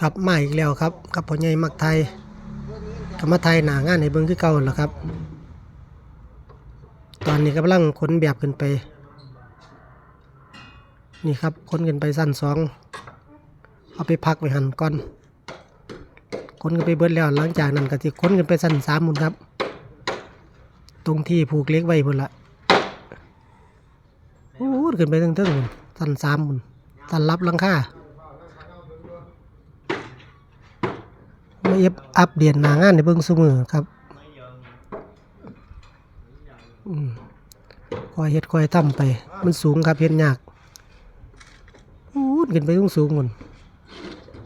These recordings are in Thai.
ครับมาอีกแล้วครับกับพ่อใหญ่มักไทยกับมไทยหนางานในเบิ้งคือเก่าแล้วครับ ตอนนี้กำลังขนแบบขึ้นไป นี่ครับขนขึ้นไปสั้นสองเอาไปพักไว้หันก่อนขนกันไปเบิดแล้วหลังจากนั้นก็สิขนกันไปสั้นสามมุนครับ ตรงที่ผูกเล็กไว้พุ่นละโอ้ขึ้นไปตั้งเท่าหมุนสั้นสามมุนสั้นรับหลังค่า มาเอฟอัปเดตหนางานในเบิ้งซุมือครับอคอยเฮ็ดคอยทำไป มันสูงครับเฮ็ดยากอู้ดขึ้นไปสูงสูงหมด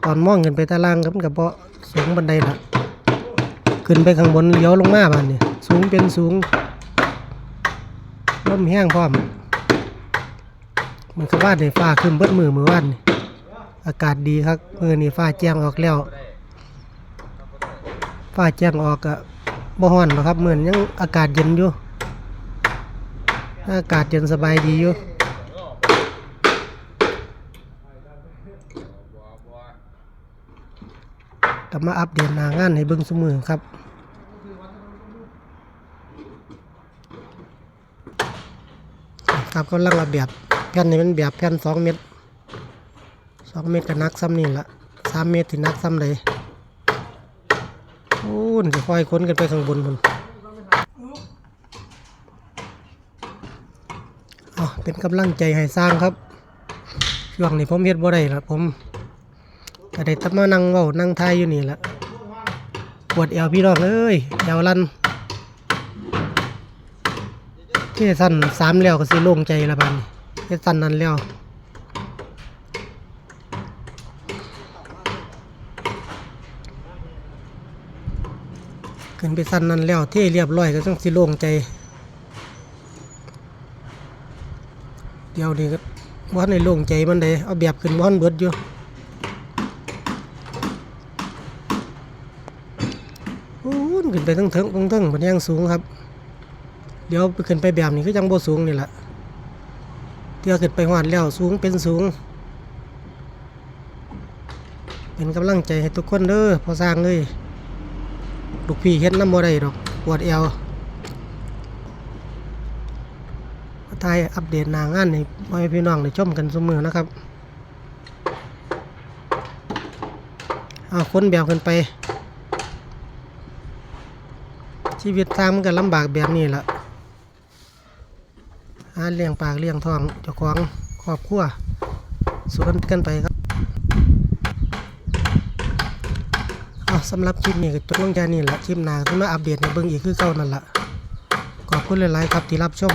ตอนมองขึ้นไปตารางครับกับเบาสูงบันไดละขึ้นไปข้างบนเลี้ยวลงมาบ้านนี่สูงเป็นสูงลมแห้งพร้อมมันก็ว่าในฟ้าขึ้นเบิดมือมือว่านอากาศดีครับมือนี่ฟ้าแจ้งออกแล้ว ฟ้าแจ้งออกอะบ่ฮ้อนหรอกครับเหมือนยังอากาศเย็นอยู่ อากาศเย็นสบายดีอยู่กลับมาอัปเดตหนางานให้เบิ่งซุมือครับครับกำลังระเบียบแผ่นนี้มันแบบแผ่นสองเมตรสองเมตรก็นักซ้ำนี่ละสามเมตรที่นักซ้ำเลย โอ้นจะค่อยค้นกันไปข้างบนมันเป็นกำลังใจให้สร้างครับ ช่วงนี้ผมเฮ็ดบ่ได้ละผมก็ได้ตั้มานั่งเว้านั่งทายอยู่นี่ละปวดเอวพี่น้องเอ้ยเอวลันเที่สั้นสามแล้วก็สิโล่งใจละบัดนี้เที่สั้นนั้นแล้ว ขึ้นไปสั้นนั้นแล้วเที่เรียบร้อยก็ต้องสิโล่งใจ เดี๋ยวนี้ก็ว่านในโล่งใจมันเลยเอาแบบขึ้นว่านเบิดอยู่โอ้ยขึ้นไปทั้งเทิงทั้งเทิงมันยังสูงครับ เดี๋ยวไปขึ้นไปแบบนี้ก็ยังโบสูงนี่แหละเดี๋ยวขึ้นไปหวาดแล้วสูงเป็นสูง เป็นกำลังใจให้ทุกคนเด้อพอสร้างเลย ลูกพี่เฮ็ดน้ำบ่ได้ดอกปวดเอวมายอัปเดตหน้างานให้พ่อพี่น้องได้ชมกันเสมอนะครับเอาคนแบบกันไป ชีวิตทางมันก็ลำบากแบบนี้แหละหาเลี้ยงปากเลี้ยงท้องเจ้าของครอบครัวสู้กันกันไปครับ เอา สำหรับคลิปนี้ก็จบลงแค่นี้แหละคลิปหน้าที่มาอัปเดตในเบื้องอีกคือเก่านั่นแหละขอบคุณหลายๆครับที่รับชม